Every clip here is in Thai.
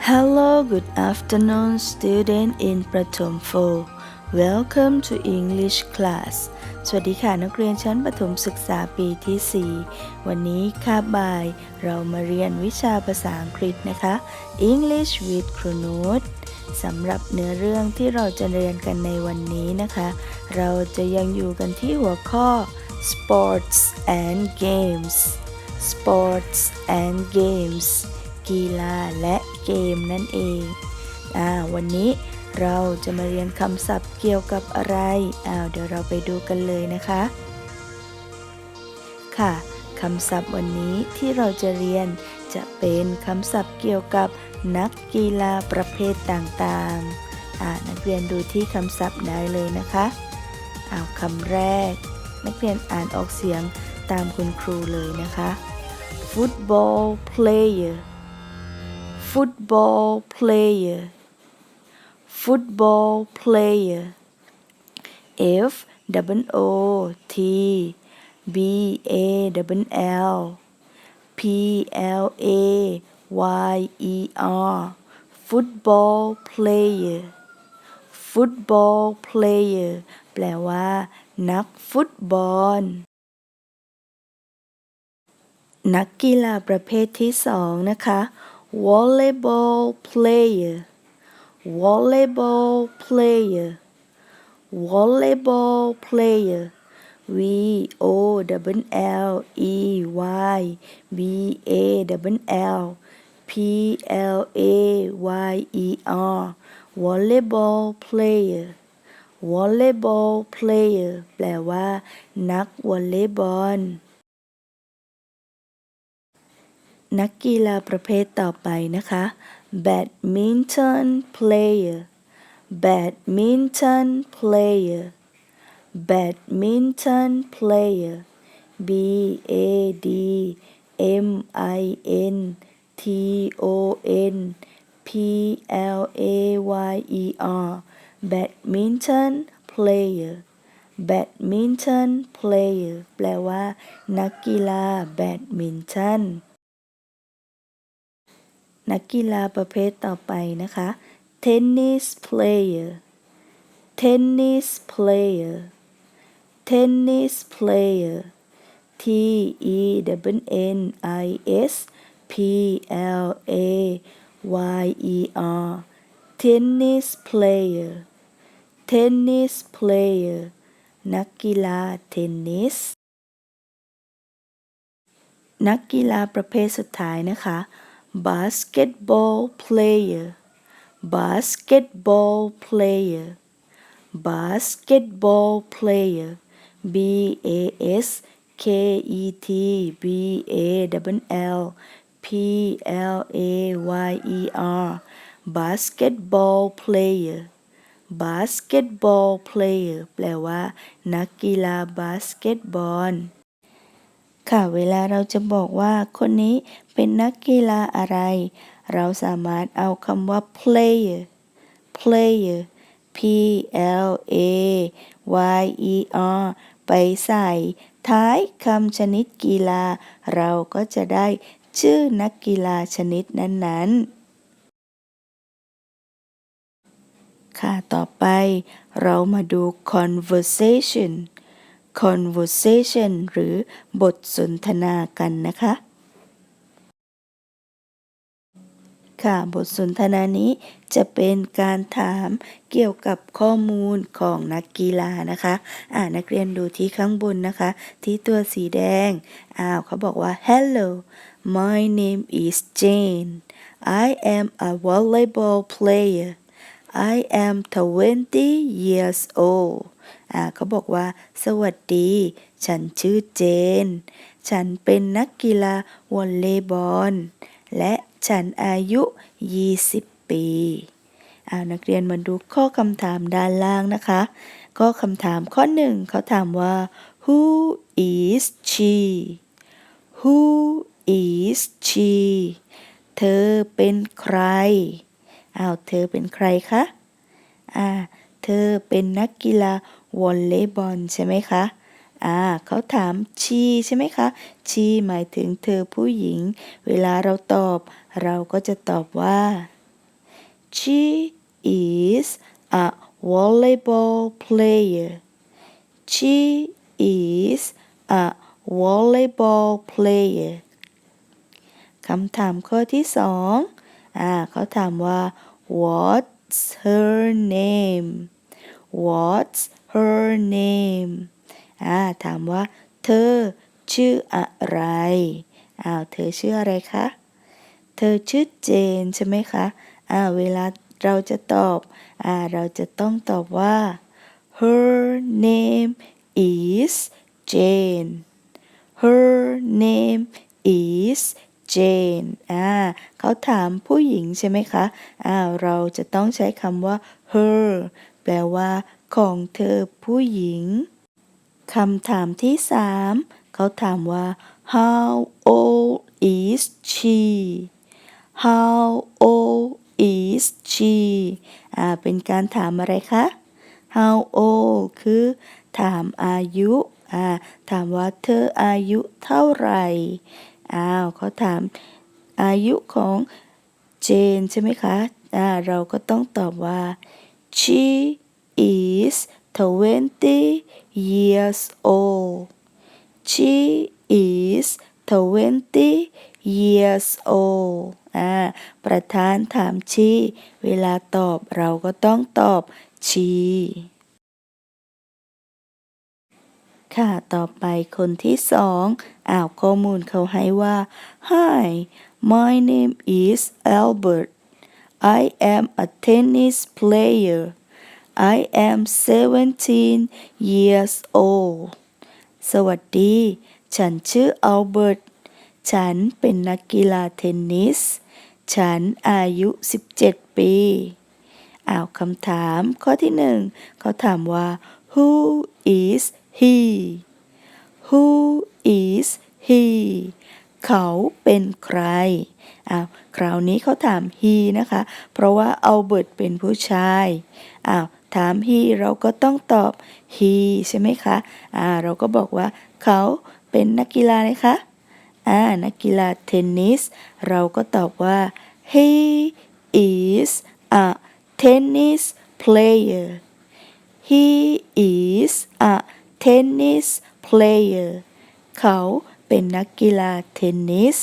Hello, good afternoon, student in Prathom 4 Welcome to English class สวัสดีค่ะนักเรียนชั้นประถมศึกษาปีที่ 4 วันนี้คาบบ่าย เรามาเรียนวิชาภาษาอังกฤษนะคะ English with ครูนุชสำหรับเนื้อเรื่องที่เราจะเรียนกันในวันนี้นะคะ เราจะยังอยู่กันที่หัวข้อ sports and games sports and games กีฬาและเกมนั่นเองอวันนี้ เราจะมาเรียนคำศัพท์เกี่ยวกับอะไรอ้าวเดี๋ยวเราไปดูกันเลยนะคะ ค่ะคำศัพท์วันนี้ที่เราจะเรียนจะเป็นคำศัพท์เกี่ยวกับนักกีฬาประเภทต่างๆอ่านักเรียนดูที่คำศัพท์ได้เลยนะคะอ้าวคำแรก นักเรียนอ่านออกเสียงตามคุณครูเลยนะคะ football player football player football player F W O T B A W L P L A Y E R football player football player แปลว่า นักฟุตบอล นักกีฬาประเภทที่สองนะคะ volleyball player volleyball player volleyball player V O W L E Y B A W L P L A Y E R volleyball player volleyball player แปลว่า นักวอลเลย์บอล นักกีฬาประเภทต่อไปนะคะ badminton player badminton player badminton player B A D M I N T O N P L A Y E R badminton player badminton player แปลว่า นักกีฬาแบดมินตัน นักกีฬาประเภทต่อไปนะคะ tennis player tennis player tennis player T E W N I S P L A Y E R tennis player tennis player นักกีฬาเทนนิส นักกีฬาประเภทสุดท้ายนะคะ basketball player basketball player basketball player B A S K E T B A W L P L A Y E R basketball player basketball player แปลว่า นักกีฬาบาสเกตบอล ค่ะเวลาเราจะบอกว่าคนนี้เป็นนักกีฬาอะไร เราสามารถเอาคำว่า player player P L A Y E R ไปใส่ ท้ายคำชนิดกีฬา เราก็จะได้ชื่อนักกีฬาชนิดนั้นๆค่ะ ต่อไปเรามาดู conversation conversation หรือบทสนทนากันนะคะ ค่ะ บทสนทนานี้จะเป็นการถามเกี่ยวกับข้อมูลของนักกีฬานะคะ อ่านักเรียนดูที่ข้างบนนะคะ ที่ตัวสีแดง อ้าวเขาบอกว่า hello my name is Jane I am a volleyball player I am 20 years old เขาบอกว่า สวัสดี ฉันชื่อเจน ฉันเป็นนักกีฬาวอลเลย์บอล และฉันอายุ 20 ปีอ่านักเรียนมาดูข้อคำถามด้านล่างนะคะข้อคำถามข้อหนึ่งเขาถามว่า who is she who is she เธอเป็นใครอ้าวเธอเป็นใครคะ อ่า ธอเป็นนักกีฬาวอลเลย์บอลใช่ไหมคะ อ่าเขาถามชีใช่ไหมคะ ชีหมายถึงเธอผู้หญิง เวลาเราตอบ เราก็จะตอบว่า she is a volleyball player she is a volleyball player คำถามข้อที่สองอ่าเขาถามว่า what's her name what's her name อ่าถามว่า เธอชื่ออะไรอ้าวเธอชื่ออะไรคะ เธอชื่อเจนใช่ไหมคะอ่าเวลาเราจะตอบอ่าเราจะต้องตอบว่า her name is Jane her name is Jane อ่าเขาถามผู้หญิงใช่ไหมคะอ่าเราจะต้องใช้คำว่า her ลว่า ของเธอผู้หญิงคำถามที่สามเขาถามว่า how old is she how old is she อ่า เป็นการถามอะไรคะ how old คือ ถามอายุ อ่า ถามว่าเธออายุเท่าไหร่ อ้าว เขาถามอายุของเจนใช่ไหมคะ อ่า เราก็ต้องตอบว่า she is 20 years old she is 20 years old อ่า ประธานถามชี เวลาตอบเราก็ต้องตอบชี ค่ะ ต่อไปคนที่สองอ่าวข้อมูลเขาให้ว่า Hi my name is Albert I am a tennis player I am 17 years old สวัสดี ฉันชื่ออัลเบิร์ต ฉันเป็นนักกีฬาเทนนิส ฉันอายุ 17 ปี อ้าวคำถามข้อที่หนึ่ง เขาถามว่า who is he who is he เขาเป็นใครอ้าวคราวนี้เขาถาม he นะคะ เพราะว่าเอัลเบิร์ตเป็นผู้ชายอ้าวถาม he เราก็ต้องตอบ he ใช่ไหมคะอ่าเราก็บอกว่าเขาเป็นนักกีฬาเลยคะอ่านักกีฬาเทนนิส เราก็ตอบว่า he is a tennis player he is a tennis player เขา เป็นนักกีฬาเทนนิส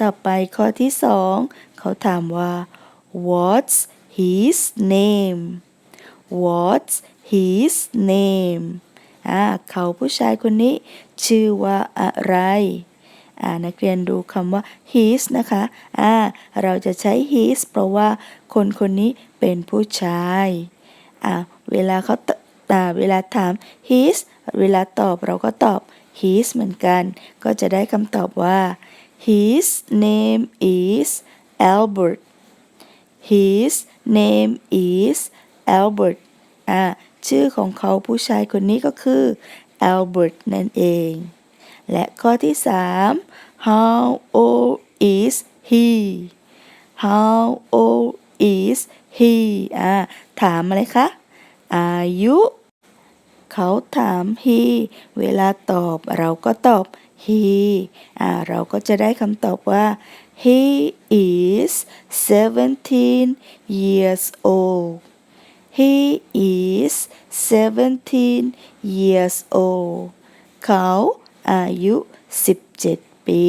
ต่อไปข้อที่สองเขาถามว่า what's his name what's his name อ่าเขาผู้ชายคนนี้ชื่อว่าอะไรอ่านักเรียนดูคำว่า his นะคะอ่าเราจะใช้ his เพราะว่าคนคนนี้เป็นผู้ชายอ่าเวลาเขาตอ่าเวลาถาม his เวลาตอบเราก็ตอบ his เหมือนกัน ก็จะได้คำตอบว่า his name is Albert his name is Albert อ่าชื่อของเขาผู้ชายคนนี้ก็คือ Albert นั่นเอง และข้อที่สาม how old is he how old is he อ่าถามอะไรคะ อายุ เขาถาม he เวลาตอบเราก็ตอบ he อ่าเราก็จะได้คำตอบว่า he is 17 years old he is 17 years old เขาอายุ 17 ปี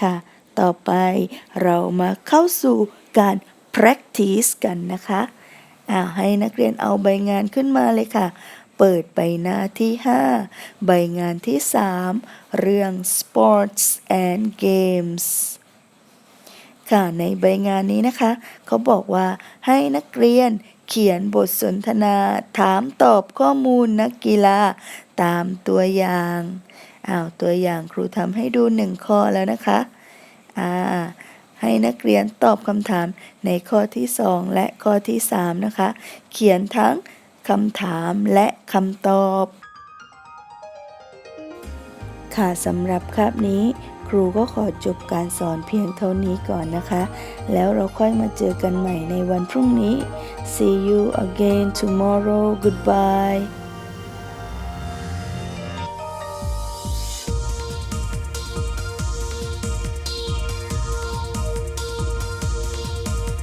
ค่ะ ต่อไปเรามาเข้าสู่การ practice กันนะคะ อ่าให้นักเรียนเอาใบงานขึ้นมาเลยค่ะ เปิดใบหน้าที่ 5 ใบงานที่ 3 เรื่อง sports and games ค่ะในใบงานนี้นะคะ เขาบอกว่าให้นักเรียนเขียนบทสนทนาถามตอบข้อมูลนักกีฬาตามตัวอย่างอ้าวตัวอย่างครูทำให้ดูหนึ่งข้อแล้วนะคะอ่า ให้นักเรียนตอบคำถามในข้อที่ 2 และข้อที่ 3 นะคะ เขียนทั้งคำถามและคำตอบ ค่ะสำหรับคาบนี้ ครูก็ขอจบการสอนเพียงเท่านี้ก่อนนะคะ แล้วเราค่อยมาเจอกันใหม่ในวันพรุ่งนี้ see you again tomorrow goodbye